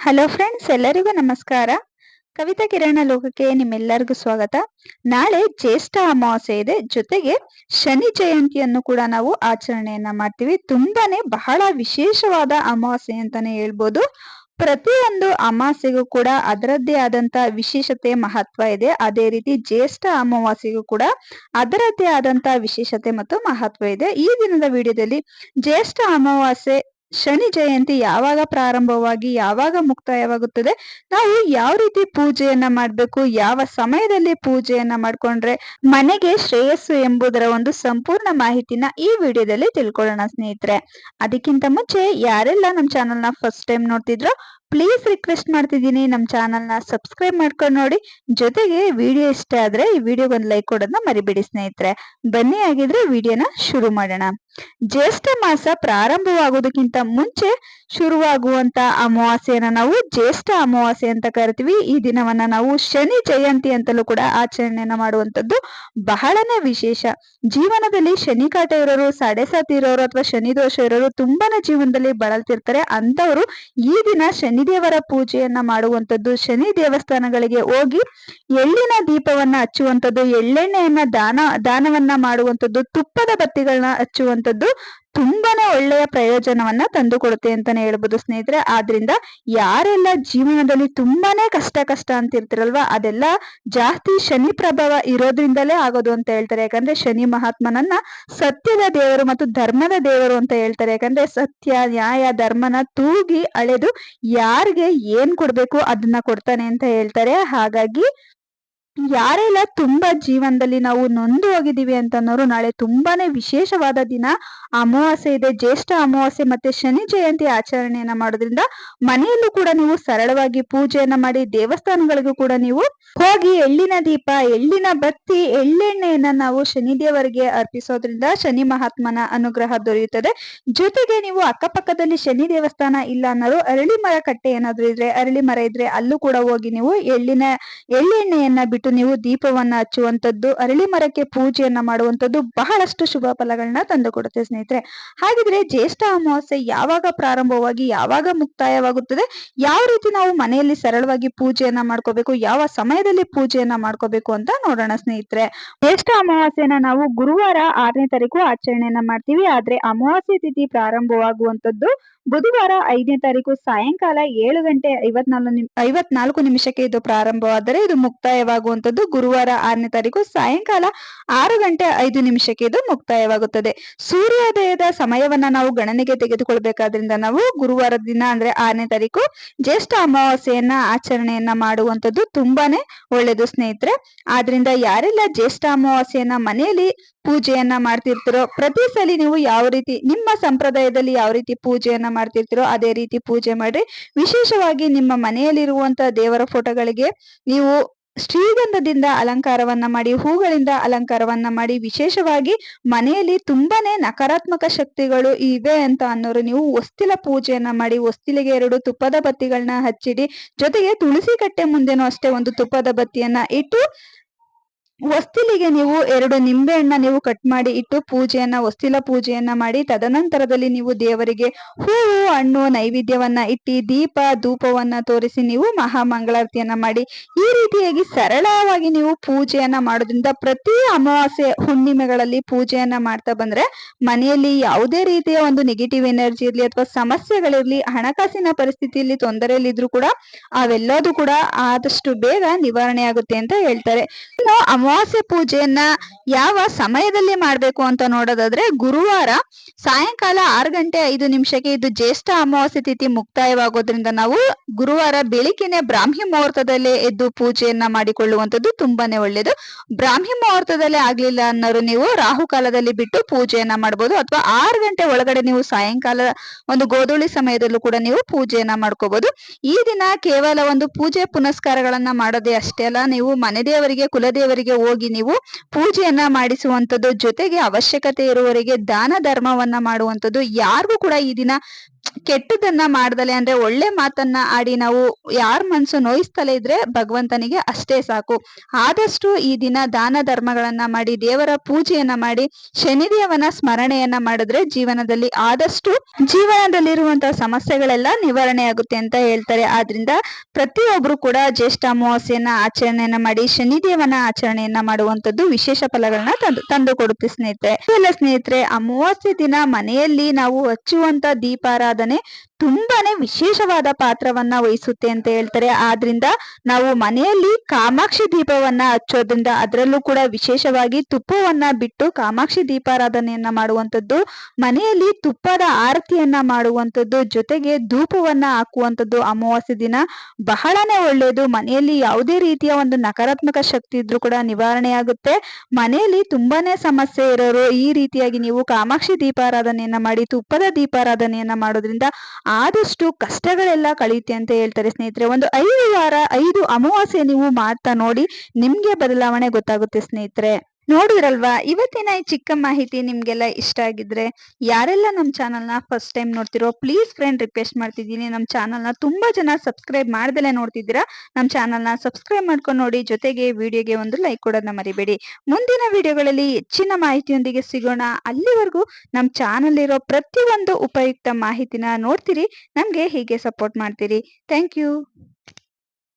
Hello friends ಎಲ್ಲರಿಗೂ ನಮಸ್ಕಾರ. ಕವಿತಾ ಕಿರಣ ಲೋಕಕ್ಕೆ ನಿಮ್ಮೆಲ್ಲರಿಗೂ ಸ್ವಾಗತ. ನಾಳೆ ಜ್ಯೇಷ್ಠ ಅಮಾವಾಸ್ಯೆ ಇದೆ ಜೊತೆಗೆ ಶನಿ ಜಯಂತಿಯನ್ನು ಕೂಡ ನಾವು ಆಚರಣೆಯನ್ನ ಮಾಡ್ತೀವಿ. ತುಂಬಾನೇ ಬಹಳ ವಿಶೇಷವಾದ ಅಮಾವಾಸ್ಯೆ ಅಂತಾನೆ ಹೇಳ್ಬೋದು. ಪ್ರತಿಯೊಂದು ಅಮಾವಾಸ್ಯೆಗೂ ಕೂಡ ಅದರದ್ದೇ ಆದಂತ ವಿಶೇಷತೆ ಮಹತ್ವ ಇದೆ. ಅದೇ ರೀತಿ ಜ್ಯೇಷ್ಠ ಅಮಾವಾಸ್ಯೆಗೂ ಕೂಡ ಅದರದ್ದೇ ಆದಂತ ವಿಶೇಷತೆ ಮತ್ತು ಮಹತ್ವ ಇದೆ. ಈ ದಿನದ ವಿಡಿಯೋದಲ್ಲಿ ಜ್ಯೇಷ್ಠ ಅಮಾವಾಸ್ಯೆ ಶನಿ ಜಯಂತಿ ಯಾವಾಗ ಪ್ರಾರಂಭವಾಗಿ ಯಾವಾಗ ಮುಕ್ತಾಯವಾಗುತ್ತದೆ? ನಾವು ಯಾವ ರೀತಿ ಪೂಜೆಯನ್ನ ಮಾಡಬೇಕು? ಯಾವ ಸಮಯದಲ್ಲಿ ಪೂಜೆಯನ್ನ ಮಾಡ್ಕೊಂಡ್ರೆ ಮನೆಗೆ ಶ್ರೇಯಸ್ಸು ಎಂಬುದರ ಒಂದು ಸಂಪೂರ್ಣ ಮಾಹಿತಿನ ಈ ವಿಡಿಯೋದಲ್ಲಿ ತಿಳ್ಕೊಳ್ಳೋಣ ಸ್ನೇಹಿತರೆ. ಅದಕ್ಕಿಂತ ಮುಂಚೆ ಯಾರೆಲ್ಲ ನಮ್ಮ ಚಾನಲ್ನ ಫಸ್ಟ್ ಟೈಮ್ ನೋಡ್ತಿದ್ರೋ ಪ್ಲೀಸ್ ರಿಕ್ವೆಸ್ಟ್ ಮಾಡ್ತಿದ್ದೀನಿ ನಮ್ಮ ಚಾನಲ್ನ ಸಬ್ಸ್ಕ್ರೈಬ್ ಮಾಡ್ಕೊಂಡು ನೋಡಿ. ಜೊತೆಗೆ ವಿಡಿಯೋ ಇಷ್ಟ ಆದ್ರೆ ಈ ವಿಡಿಯೋಗೆ ಒಂದು ಲೈಕ್ ಕೊಡೋದನ್ನ ಮರಿಬೇಡಿ ಸ್ನೇಹಿತರೆ. ಬನ್ನಿ ಆಗಿದ್ರೆ ವಿಡಿಯೋನ ಶುರು ಮಾಡೋಣ. ಜ್ಯೇಷ್ಠ ಮಾಸ ಪ್ರಾರಂಭವಾಗೋದಕ್ಕಿಂತ ಮುಂಚೆ ಶುರುವಾಗುವಂತ ಅಮಾವಾಸ್ಯೆಯನ್ನ ನಾವು ಜ್ಯೇಷ್ಠ ಅಮಾವಾಸ್ಯೆ ಅಂತ ಕರಿತೀವಿ. ಈ ದಿನವನ್ನ ನಾವು ಶನಿ ಜಯಂತಿ ಅಂತಲೂ ಕೂಡ ಆಚರಣೆಯನ್ನ ಮಾಡುವಂತದ್ದು ಬಹಳನೇ ವಿಶೇಷ. ಜೀವನದಲ್ಲಿ ಶನಿ ಕಾಟ ಇರೋರು, ಸಾಡೆ ಇರೋರು ಅಥವಾ ಶನಿ ದೋಷ ಇರೋರು ತುಂಬಾನೇ ಜೀವನದಲ್ಲಿ ಬಳಲ್ತಿರ್ತಾರೆ. ಅಂತವರು ಈ ದಿನ ಶನಿದೇವರ ಪೂಜೆಯನ್ನ ಮಾಡುವಂತದ್ದು ಶನಿ ದೇವಸ್ಥಾನಗಳಿಗೆ ಹೋಗಿ ಎಳ್ಳಿನ ದೀಪವನ್ನ ಹಚ್ಚುವಂಥದ್ದು, ಎಳ್ಳೆಣ್ಣೆಯನ್ನ ದಾನ, ದಾನವನ್ನ ಮಾಡುವಂಥದ್ದು, ತುಪ್ಪದ ಬತ್ತಿಗಳನ್ನ ಹಚ್ಚುವಂಥದ್ದು ತುಂಬಾನೇ ಒಳ್ಳೆಯ ಪ್ರಯೋಜನವನ್ನ ತಂದು ಕೊಡುತ್ತೆ ಅಂತಾನೆ ಹೇಳ್ಬೋದು ಸ್ನೇಹಿತರೆ. ಆದ್ರಿಂದ ಯಾರೆಲ್ಲ ಜೀವನದಲ್ಲಿ ತುಂಬಾನೇ ಕಷ್ಟ ಕಷ್ಟ ಅಂತ ಇರ್ತಿರಲ್ವಾ ಅದೆಲ್ಲ ಜಾಸ್ತಿ ಶನಿ ಪ್ರಭಾವ ಇರೋದ್ರಿಂದಲೇ ಆಗೋದು ಅಂತ ಹೇಳ್ತಾರೆ. ಯಾಕಂದ್ರೆ ಶನಿ ಮಹಾತ್ಮನನ್ನ ಸತ್ಯದ ದೇವರು ಮತ್ತು ಧರ್ಮದ ದೇವರು ಅಂತ ಹೇಳ್ತಾರೆ. ಯಾಕಂದ್ರೆ ಸತ್ಯ, ನ್ಯಾಯ, ಧರ್ಮನ ತೂಗಿ ಅಳೆದು ಯಾರಿಗೆ ಏನ್ ಕೊಡ್ಬೇಕು ಅದನ್ನ ಕೊಡ್ತಾನೆ ಅಂತ ಹೇಳ್ತಾರೆ. ಹಾಗಾಗಿ ಯಾರೆಲ್ಲ ತುಂಬಾ ಜೀವನದಲ್ಲಿ ನಾವು ನೊಂದು ಹೋಗಿದ್ದೀವಿ ಅಂತ ಅನ್ನೋರು ನಾಳೆ ತುಂಬಾನೇ ವಿಶೇಷವಾದ ದಿನ. ಅಮಾವಾಸ್ಯೆ ಇದೆ, ಜ್ಯೇಷ್ಠ ಅಮಾವಾಸ್ಯೆ ಮತ್ತೆ ಶನಿ ಜಯಂತಿ ಆಚರಣೆಯನ್ನ ಮಾಡೋದ್ರಿಂದ ಮನೆಯಲ್ಲೂ ಕೂಡ ನೀವು ಸರಳವಾಗಿ ಪೂಜೆಯನ್ನ ಮಾಡಿ, ದೇವಸ್ಥಾನಗಳಿಗೂ ಕೂಡ ನೀವು ಹೋಗಿ ಎಳ್ಳಿನ ದೀಪ, ಎಳ್ಳಿನ ಬತ್ತಿ, ಎಳ್ಳೆಣ್ಣೆಯನ್ನ ನಾವು ಶನಿದೇವರಿಗೆ ಅರ್ಪಿಸೋದ್ರಿಂದ ಶನಿ ಮಹಾತ್ಮನ ಅನುಗ್ರಹ ದೊರೆಯುತ್ತದೆ. ಜೊತೆಗೆ ನೀವು ಅಕ್ಕಪಕ್ಕದಲ್ಲಿ ಶನಿ ದೇವಸ್ಥಾನ ಇಲ್ಲ ಅನ್ನೋರು, ಅರಳಿ ಮರ ಕಟ್ಟೆ ಏನಾದ್ರು ಇದ್ರೆ, ಅರಳಿ ಮರ ಇದ್ರೆ ಅಲ್ಲೂ ಕೂಡ ಹೋಗಿ ನೀವು ಎಳ್ಳಿನ, ಎಳ್ಳೆಣ್ಣೆಯನ್ನ ಬಿಟ್ಟು ನೀವು ದೀಪವನ್ನ ಹಚ್ಚುವಂತದ್ದು ಅರಳಿ ಮರಕ್ಕೆ ಪೂಜೆಯನ್ನ ಮಾಡುವಂತದ್ದು ಬಹಳಷ್ಟು ಶುಭ ಫಲಗಳನ್ನ ತಂದು ಕೊಡುತ್ತೆ ಸ್ನೇಹಿತರೆ. ಹಾಗಿದ್ರೆ ಜ್ಯೇಷ್ಠ ಅಮಾವಾಸ್ಯೆ ಯಾವಾಗ ಪ್ರಾರಂಭವಾಗಿ ಯಾವಾಗ ಮುಕ್ತಾಯವಾಗುತ್ತದೆ, ಯಾವ ರೀತಿ ನಾವು ಮನೆಯಲ್ಲಿ ಸರಳವಾಗಿ ಪೂಜೆಯನ್ನ ಮಾಡ್ಕೋಬೇಕು, ಯಾವ ಸಮಯದಲ್ಲಿ ಪೂಜೆಯನ್ನ ಮಾಡ್ಕೋಬೇಕು ಅಂತ ನೋಡೋಣ ಸ್ನೇಹಿತರೆ. ಜ್ಯೇಷ್ಠ ಅಮಾವಾಸ್ಯೆನ ನಾವು ಗುರುವಾರ ಆರನೇ ತಾರೀಕು ಆಚರಣೆಯನ್ನ ಮಾಡ್ತೀವಿ, ಆದ್ರೆ ಅಮಾವಾಸ್ಯೆ ತಿಥಿ ಪ್ರಾರಂಭವಾಗುವಂತದ್ದು ಬುಧವಾರ ಐದನೇ ತಾರೀಕು ಸಾಯಂಕಾಲ ಏಳು ಗಂಟೆ ಐವತ್ನಾಲ್ಕು ಐವತ್ನಾಲ್ಕು ನಿಮಿಷಕ್ಕೆ ಇದು ಪ್ರಾರಂಭವಾದರೆ ಇದು ಮುಕ್ತಾಯವಾಗುವಂತದ್ದು ಗುರುವಾರ ಆರನೇ ತಾರೀಕು ಸಾಯಂಕಾಲ ಆರು ಗಂಟೆ ಐದು ನಿಮಿಷಕ್ಕೆ ಇದು ಮುಕ್ತಾಯವಾಗುತ್ತದೆ. ಸೂರ್ಯೋದಯದ ಸಮಯವನ್ನ ನಾವು ಗಣನೆಗೆ ತೆಗೆದುಕೊಳ್ಬೇಕಾದ್ರಿಂದ ನಾವು ಗುರುವಾರ ದಿನ ಅಂದ್ರೆ ಆರನೇ ತಾರೀಕು ಜ್ಯೇಷ್ಠ ಅಮಾವಾಸ್ಯೆಯನ್ನ ಆಚರಣೆಯನ್ನ ಮಾಡುವಂತದ್ದು ತುಂಬಾನೇ ಒಳ್ಳೇದು ಸ್ನೇಹಿತರೆ. ಆದ್ರಿಂದ ಯಾರೆಲ್ಲ ಜ್ಯೇಷ್ಠ ಅಮಾವಾಸ್ಯೆಯನ್ನ ಮನೆಯಲ್ಲಿ ಪೂಜೆಯನ್ನ ಮಾಡ್ತಿರ್ತೀರೋ, ಪ್ರತಿ ಸಲ ನೀವು ಯಾವ ರೀತಿ, ನಿಮ್ಮ ಸಂಪ್ರದಾಯದಲ್ಲಿ ಯಾವ ರೀತಿ ಪೂಜೆಯನ್ನ ಮಾಡ್ತಿರ್ತೀರೋ, ಅದೇ ರೀತಿ ಪೂಜೆ ಮಾಡ್ರಿ. ವಿಶೇಷವಾಗಿ ನಿಮ್ಮ ಮನೆಯಲ್ಲಿರುವಂತ ದೇವರ ಫೋಟೋಗಳಿಗೆ ನೀವು ಶ್ರೀಗಂಧದಿಂದ ಅಲಂಕಾರವನ್ನ ಮಾಡಿ, ಹೂಗಳಿಂದ ಅಲಂಕಾರವನ್ನ ಮಾಡಿ, ವಿಶೇಷವಾಗಿ ಮನೆಯಲ್ಲಿ ತುಂಬಾನೇ ನಕಾರಾತ್ಮಕ ಶಕ್ತಿಗಳು ಇವೆ ಅಂತ ಅನ್ನೋರು ನೀವು ಒಸ್ತಿಲ ಪೂಜೆಯನ್ನ ಮಾಡಿ ಒಸ್ತಿಲಿಗೆ ಎರಡು ತುಪ್ಪದ ಬತ್ತಿಗಳನ್ನ ಹಚ್ಚಿಡಿ. ಜೊತೆಗೆ ತುಳಸಿ ಕಟ್ಟೆ ಮುಂದೆನೂ ಅಷ್ಟೇ ಒಂದು ತುಪ್ಪದ ಬತ್ತಿಯನ್ನ ಇಟ್ಟು ಹೊಸ್ತಿಲಿಗೆ ನೀವು ಎರಡು ನಿಂಬೆಹಣ್ಣ ನೀವು ಕಟ್ ಮಾಡಿ ಇಟ್ಟು ಪೂಜೆಯನ್ನ ಹೊಸ್ತಿಲ ಪೂಜೆಯನ್ನ ಮಾಡಿ ತದನಂತರದಲ್ಲಿ ನೀವು ದೇವರಿಗೆ ಹೂವು ಹಣ್ಣು ನೈವೇದ್ಯವನ್ನ ಇಟ್ಟಿ ದೀಪ, ಧೂಪವನ್ನ ತೋರಿಸಿ ನೀವು ಮಹಾ ಮಂಗಳಾರತಿಯನ್ನ ಮಾಡಿ ಈ ರೀತಿಯಾಗಿ ಸರಳವಾಗಿ ನೀವು ಪೂಜೆಯನ್ನ ಮಾಡೋದ್ರಿಂದ ಪ್ರತಿ ಅಮಾವಾಸ್ಯೆ ಹುಣ್ಣಿಮೆಗಳಲ್ಲಿ ಪೂಜೆಯನ್ನ ಮಾಡ್ತಾ ಬಂದ್ರೆ ಮನೆಯಲ್ಲಿ ಯಾವುದೇ ರೀತಿಯ ಒಂದು ನೆಗೆಟಿವ್ ಎನರ್ಜಿ ಇರ್ಲಿ ಅಥವಾ ಸಮಸ್ಯೆಗಳಿರ್ಲಿ, ಹಣಕಾಸಿನ ಪರಿಸ್ಥಿತಿಯಲ್ಲಿ ತೊಂದರೆಯಲ್ಲಿದ್ರು ಕೂಡ, ಅವೆಲ್ಲದೂ ಕೂಡ ಆದಷ್ಟು ಬೇಗ ನಿವಾರಣೆ ಆಗುತ್ತೆ ಅಂತ ಹೇಳ್ತಾರೆ. ಇನ್ನು ಅಮಾವಾಸ್ಯೆ ಪೂಜೆಯನ್ನ ಯಾವ ಸಮಯದಲ್ಲಿ ಮಾಡ್ಬೇಕು ಅಂತ ನೋಡೋದಾದ್ರೆ ಗುರುವಾರ ಸಾಯಂಕಾಲ ಆರು ಗಂಟೆ ಐದು ನಿಮಿಷಕ್ಕೆ ಇದು ಜ್ಯೇಷ್ಠ ಅಮಾವಾಸ್ಯೆ ತಿಥಿ ಮುಕ್ತಾಯವಾಗೋದ್ರಿಂದ ನಾವು ಗುರುವಾರ ಬೆಳಿಗ್ಗೆನೆ ಬ್ರಾಹ್ಮಿ ಮುಹೂರ್ತದಲ್ಲೇ ಎದ್ದು ಪೂಜೆಯನ್ನ ಮಾಡಿಕೊಳ್ಳುವಂತದ್ದು ತುಂಬಾನೇ ಒಳ್ಳೇದು. ಬ್ರಾಹ್ಮಿ ಮುಹೂರ್ತದಲ್ಲೇ ಆಗ್ಲಿಲ್ಲ ಅನ್ನೋರು ನೀವು ರಾಹು ಕಾಲದಲ್ಲಿ ಬಿಟ್ಟು ಪೂಜೆಯನ್ನ ಮಾಡಬಹುದು ಅಥವಾ ಆರು ಗಂಟೆ ಒಳಗಡೆ ನೀವು ಸಾಯಂಕಾಲ ಒಂದು ಗೋಧುಳಿ ಸಮಯದಲ್ಲೂ ಕೂಡ ನೀವು ಪೂಜೆಯನ್ನ ಮಾಡ್ಕೋಬಹುದು ಈ ದಿನ ಕೇವಲ ಒಂದು ಪೂಜೆ ಪುನಸ್ಕಾರಗಳನ್ನ ಮಾಡೋದೇ ಅಷ್ಟೇ ಅಲ್ಲ, ನೀವು ಮನೆ ದೇವರಿಗೆ ಕುಲದೇವರಿಗೆ ಹೋಗಿ ನೀವು ಪೂಜೆಯನ್ನ ಮಾಡಿಸುವಂತದ್ದು ಜೊತೆಗೆ ಅವಶ್ಯಕತೆ ಇರುವವರಿಗೆ ದಾನ ಧರ್ಮವನ್ನ ಮಾಡುವಂತದ್ದು ಯಾರಿಗೂ ಕೂಡ ಈ ದಿನ ಕೆಟ್ಟದನ್ನ ಮಾಡ್ದಲೆ ಅಂದ್ರೆ ಒಳ್ಳೆ ಮಾತನ್ನ ಆಡಿ ನಾವು ಯಾರ ಮನ್ಸು ನೋಯಿಸ್ತಲೇ ಇದ್ರೆ ಭಗವಂತನಿಗೆ ಅಷ್ಟೇ ಸಾಕು. ಆದಷ್ಟು ಈ ದಿನ ದಾನ ಧರ್ಮಗಳನ್ನ ಮಾಡಿ, ದೇವರ ಪೂಜೆಯನ್ನ ಮಾಡಿ, ಶನಿದೇವನ ಸ್ಮರಣೆಯನ್ನ ಮಾಡಿದ್ರೆ ಜೀವನದಲ್ಲಿ ಆದಷ್ಟು ಜೀವನದಲ್ಲಿರುವಂತಹ ಸಮಸ್ಯೆಗಳೆಲ್ಲ ನಿವಾರಣೆ ಆಗುತ್ತೆ ಅಂತ ಹೇಳ್ತಾರೆ. ಆದ್ರಿಂದ ಪ್ರತಿಯೊಬ್ರು ಕೂಡ ಜ್ಯೇಷ್ಠ ಅಮಾವಾಸ್ಯೆಯನ್ನ ಆಚರಣೆಯನ್ನ ಮಾಡಿ, ಶನಿದೇವನ ಆಚರಣೆಯನ್ನ ಮಾಡುವಂತದ್ದು ವಿಶೇಷ ಫಲಗಳನ್ನ ತಂದು ತಂದು ಕೊಡುತ್ತೆ ಸ್ನೇಹಿತರೆ. ಎಲ್ಲ ಸ್ನೇಹಿತರೆ, ಅಮಾವಾಸ್ಯೆ ದಿನ ಮನೆಯಲ್ಲಿ ನಾವು ಹಚ್ಚುವಂತ ದೀಪಾರಾಧನೆ ಉತ್ಪಾದನೆ ತುಂಬಾನೇ ವಿಶೇಷವಾದ ಪಾತ್ರವನ್ನ ವಹಿಸುತ್ತೆ ಅಂತ ಹೇಳ್ತಾರೆ. ಆದ್ರಿಂದ ನಾವು ಮನೆಯಲ್ಲಿ ಕಾಮಾಕ್ಷಿ ದೀಪವನ್ನ ಹಚ್ಚೋದ್ರಿಂದ ಅದರಲ್ಲೂ ಕೂಡ ವಿಶೇಷವಾಗಿ ತುಪ್ಪವನ್ನ ಬಿಟ್ಟು ಕಾಮಾಕ್ಷಿ ದೀಪಾರಾಧನೆಯನ್ನ ಮಾಡುವಂಥದ್ದು, ಮನೆಯಲ್ಲಿ ತುಪ್ಪದ ಆರತಿಯನ್ನ ಮಾಡುವಂಥದ್ದು, ಜೊತೆಗೆ ಧೂಪವನ್ನ ಹಾಕುವಂಥದ್ದು ಅಮಾವಾಸ್ಯೆ ದಿನ ಬಹಳನೇ ಒಳ್ಳೆಯದು ಮನೆಯಲ್ಲಿ ಯಾವುದೇ ರೀತಿಯ ಒಂದು ನಕಾರಾತ್ಮಕ ಶಕ್ತಿ ಇದ್ರೂ ಕೂಡ ನಿವಾರಣೆ ಆಗುತ್ತೆ. ಮನೆಯಲ್ಲಿ ತುಂಬಾನೇ ಸಮಸ್ಯೆ ಇರೋರು ಈ ರೀತಿಯಾಗಿ ನೀವು ಕಾಮಾಕ್ಷಿ ದೀಪಾರಾಧನೆಯನ್ನ ಮಾಡಿ, ತುಪ್ಪದ ದೀಪಾರಾಧನೆಯನ್ನ ಮಾಡೋದ್ರಿಂದ ಆದಷ್ಟು ಕಷ್ಟಗಳೆಲ್ಲ ಕಳೆಯುತ್ತೆ ಅಂತ ಹೇಳ್ತಾರೆ ಸ್ನೇಹಿತರೆ. ಒಂದು ಐದು ವಾರ, ಐದು ಅಮಾವಾಸ್ಯೆ ನೀವು ಮಾಡ್ತಾ ನೋಡಿ ನಿಮಗೆ ಬದಲಾವಣೆ ಗೊತ್ತಾಗುತ್ತೆ ಸ್ನೇಹಿತರೆ. ನೋಡಿದ್ರಲ್ವಾ? ಇವತ್ತಿನ ಈ ಚಿಕ್ಕ ಮಾಹಿತಿ ನಿಮ್ಗೆಲ್ಲ ಇಷ್ಟ ಆಗಿದ್ರೆ ಯಾರೆಲ್ಲ ನಮ್ಮ ಚಾನಲ್ನ ಫಸ್ಟ್ ಟೈಮ್ ನೋಡ್ತಿರೋ ಪ್ಲೀಸ್ ಫ್ರೆಂಡ್ ರಿಕ್ವೆಸ್ಟ್ ಮಾಡ್ತಿದ್ದೀನಿ. ನಮ್ಮ ಚಾನಲ್ನ ತುಂಬಾ ಜನ ಸಬ್ಸ್ಕ್ರೈಬ್ ಮಾಡ್ದಲೇ ನೋಡ್ತಿದ್ದೀರಾ? ನಮ್ಮ ಚಾನಲ್ನ ಸಬ್ಸ್ಕ್ರೈಬ್ ಮಾಡ್ಕೊಂಡು ನೋಡಿ, ಜೊತೆಗೆ ವಿಡಿಯೋಗೆ ಒಂದು ಲೈಕ್ ಕೊಡೋದನ್ನ ಮರಿಬೇಡಿ. ಮುಂದಿನ ವಿಡಿಯೋಗಳಲ್ಲಿ ಹೆಚ್ಚಿನ ಮಾಹಿತಿಯೊಂದಿಗೆ ಸಿಗೋಣ. ಅಲ್ಲಿವರೆಗೂ ನಮ್ಮ ಚಾನಲ್ ಇರೋ ಪ್ರತಿಯೊಂದು ಉಪಯುಕ್ತ ಮಾಹಿತಿನ ನೋಡ್ತೀರಿ. ನಮಗೆ ಹೀಗೆ ಸಪೋರ್ಟ್ ಮಾಡ್ತೀರಿ. Thank you